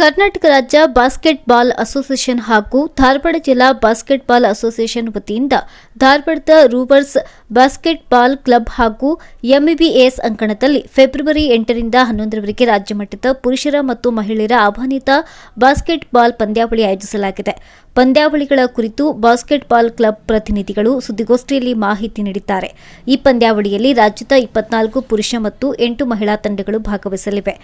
ಕರ್ನಾಟಕ ರಾಜ್ಯ basketball association ಹಾಗೂ ಧಾರವಾಡ ಜಿಲ್ಲಾ ಬಾಸ್ಕೆಟ್ಬಾಲ್ ಅಸೋಸಿಯೇಷನ್ ವತಿಯಿಂದ ಧಾರವಾಡದ ರೂಬರ್ಸ್ ಬಾಸ್ಕೆಟ್ಬಾಲ್ ಕ್ಲಬ್ ಹಾಗೂ ಎಂಇಬಿಎಸ್ ಅಂಕಣದಲ್ಲಿ ಫೆಬ್ರವರಿ ಎಂಟರಿಂದ ಹನ್ನೊಂದರವರೆಗೆ ರಾಜ್ಯಮಟ್ಟದ ಪುರುಷರ ಮತ್ತು ಮಹಿಳೆಯರ ಆಹ್ವಾನಿತ ಬಾಸ್ಕೆಟ್ಬಾಲ್ ಪಂದ್ಯಾವಳಿ ಆಯೋಜಿಸಲಾಗಿದೆ. ಪಂದ್ಯಾವಳಿಗಳ ಕುರಿತು ಬಾಸ್ಕೆಟ್ಬಾಲ್ ಕ್ಲಬ್ ಪ್ರತಿನಿಧಿಗಳು ಸುದ್ದಿಗೋಷ್ಠಿಯಲ್ಲಿ ಮಾಹಿತಿ ನೀಡಿದ್ದಾರೆ. ಈ ಪಂದ್ಯಾವಳಿಯಲ್ಲಿ ರಾಜ್ಯದ ಇಪ್ಪತ್ನಾಲ್ಕು ಪುರುಷ ಮತ್ತು ಎಂಟು ಮಹಿಳಾ ತಂಡಗಳು ಭಾಗವಹಿಸಲಿವೆ.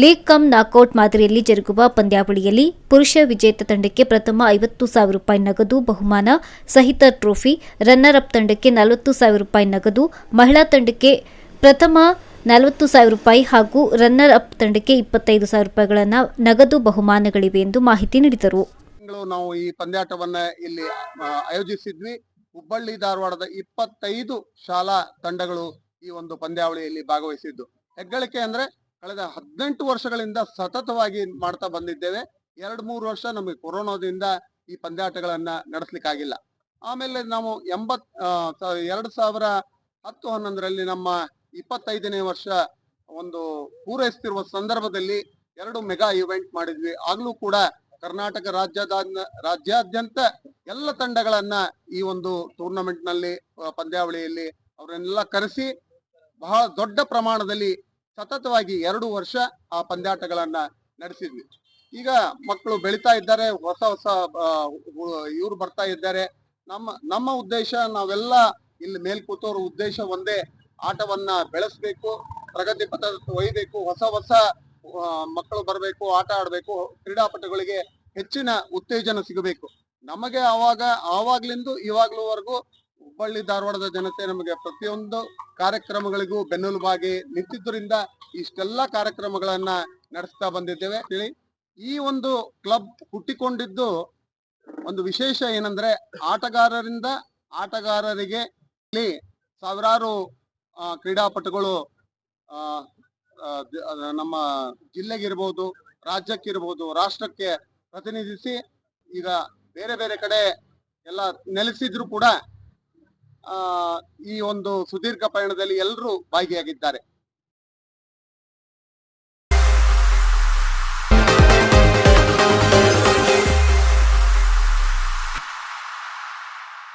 ಲೀಗ್ ಕಮ್ ನಾಕೌಟ್ ಮಾದರಿಯಲ್ಲಿ ಜರುಗುವ ಪಂದ್ಯಾವಳಿಯಲ್ಲಿ ಪುರುಷ ವಿಜೇತ ತಂಡಕ್ಕೆ ಪ್ರಥಮ ಐವತ್ತು ಸಾವಿರ ರೂಪಾಯಿ ನಗದು ಬಹುಮಾನ, ಸಹಿತ ಟ್ರೋಫಿ ರನ್ನರ್ ಅಪ್ ತಂಡಕ್ಕೆ ನಲವತ್ತು ಸಾವಿರ ರೂಪಾಯಿ ನಗದು, ಮಹಿಳಾ ತಂಡಕ್ಕೆ ಪ್ರಥಮ ನಲವತ್ತು ಸಾವಿರ ರೂಪಾಯಿ ಹಾಗೂ ರನ್ನರ್ ಅಪ್ ತಂಡಕ್ಕೆ ಇಪ್ಪತ್ತೈದು ಸಾವಿರ ರೂಪಾಯಿಗಳನ್ನು ನಗದು ಬಹುಮಾನಗಳಿವೆ ಎಂದು ಮಾಹಿತಿ ನೀಡಿದರು. ನಾವು ಈ ಪಂದ್ಯಾಟವನ್ನ ಇಲ್ಲಿ ಆಯೋಜಿಸಿದ್ವಿ. ಹುಬ್ಬಳ್ಳಿ ಧಾರವಾಡದ ಇಪ್ಪತ್ತೈದು ಶಾಲಾ ತಂಡಗಳು ಈ ಒಂದು ಪಂದ್ಯಾವಳಿಯಲ್ಲಿ ಭಾಗವಹಿಸಿದ್ದು. ಹೆಗ್ಗಳಿಕೆ ಅಂದ್ರೆ ಕಳೆದ ಹದಿನೆಂಟು ವರ್ಷಗಳಿಂದ ಸತತವಾಗಿ ಮಾಡ್ತಾ ಬಂದಿದ್ದೇವೆ. ಎರಡ್ ಮೂರು ವರ್ಷ ನಮಗೆ ಕೊರೋನಾದಿಂದ ಈ ಪಂದ್ಯಾಟಗಳನ್ನ ನಡೆಸ್ಲಿಕ್ಕಾಗಿಲ್ಲ. ಆಮೇಲೆ ನಾವು ಎಂಬತ್ ಎರಡು ಸಾವಿರ ಹತ್ತು ಹನ್ನೊಂದರಲ್ಲಿ ನಮ್ಮ ಇಪ್ಪತ್ತೈದನೇ ವರ್ಷ ಒಂದು ಪೂರೈಸ್ತಿರುವ ಸಂದರ್ಭದಲ್ಲಿ ಎರಡು ಮೆಗಾ ಇವೆಂಟ್ ಮಾಡಿದ್ವಿ. ಆಗ್ಲೂ ಕೂಡ ಕರ್ನಾಟಕ ರಾಜ್ಯದ ರಾಜ್ಯಾದ್ಯಂತ ಎಲ್ಲ ತಂಡಗಳನ್ನ ಈ ಒಂದು ಟೂರ್ನಮೆಂಟ್ನಲ್ಲಿ ಆ, ಪಂದ್ಯಾವಳಿಯಲ್ಲಿ ಅವರನ್ನೆಲ್ಲ ಕರೆಸಿ ಬಹಳ ದೊಡ್ಡ ಪ್ರಮಾಣದಲ್ಲಿ ಸತತವಾಗಿ ಎರಡು ವರ್ಷ ಆ ಪಂದ್ಯಾಟಗಳನ್ನ ನಡೆಸಿದ್ವಿ. ಈಗ ಮಕ್ಕಳು ಬೆಳಿತಾ ಇದ್ದಾರೆ, ಹೊಸ ಹೊಸ ಇವ್ರು ಬರ್ತಾ ಇದ್ದಾರೆ. ನಮ್ಮ ನಮ್ಮ ಉದ್ದೇಶ ನಾವೆಲ್ಲ ಇಲ್ಲಿ ಮೇಲ್ಕೂತವ್ರ ಉದ್ದೇಶ ಒಂದೇ, ಆಟವನ್ನ ಬೆಳೆಸ್ಬೇಕು, ಪ್ರಗತಿ ಪಥ ಒಯ್ಬೇಕು, ಹೊಸ ಹೊಸ ಮಕ್ಕಳು ಬರಬೇಕು, ಆಟ ಆಡಬೇಕು, ಕ್ರೀಡಾಪಟುಗಳಿಗೆ ಹೆಚ್ಚಿನ ಉತ್ತೇಜನ ಸಿಗಬೇಕು. ನಮಗೆ ಆವಾಗ, ಆವಾಗ್ಲಿಂದ ಇವಾಗ್ಲೂವರೆಗೂ ಹುಬ್ಬಳ್ಳಿ ಧಾರವಾಡದ ಜನತೆ ನಮಗೆ ಪ್ರತಿಯೊಂದು ಕಾರ್ಯಕ್ರಮಗಳಿಗೂ ಬೆನ್ನೆಲುಬಾಗಿ ನಿಂತಿದ್ದರಿಂದ ಇಷ್ಟೆಲ್ಲ ಕಾರ್ಯಕ್ರಮಗಳನ್ನ ನಡೆಸ್ತಾ ಬಂದಿದ್ದೇವೆ. ಹೇಳಿ, ಈ ಒಂದು ಕ್ಲಬ್ ಹುಟ್ಟಿಕೊಂಡಿದ್ದು ಒಂದು ವಿಶೇಷ ಏನಂದ್ರೆ ಆಟಗಾರರಿಂದ ಆಟಗಾರರಿಗೆ ಸಾವಿರಾರು ಕ್ರೀಡಾಪಟುಗಳು ನಮ್ಮ ಜಿಲ್ಲೆಗಿರ್ಬೋದು ರಾಜ್ಯಕ್ಕಿರ್ಬೋದು ರಾಷ್ಟ್ರಕ್ಕೆ ಪ್ರತಿನಿಧಿಸಿ ಈಗ ಬೇರೆ ಬೇರೆ ಕಡೆ ಎಲ್ಲ ನೆಲೆಸಿದ್ರು ಕೂಡ ಈ ಒಂದು ಸುದೀರ್ಘ ಪಯಣದಲ್ಲಿ ಎಲ್ಲರೂ ಭಾಗಿಯಾಗಿದ್ದಾರೆ.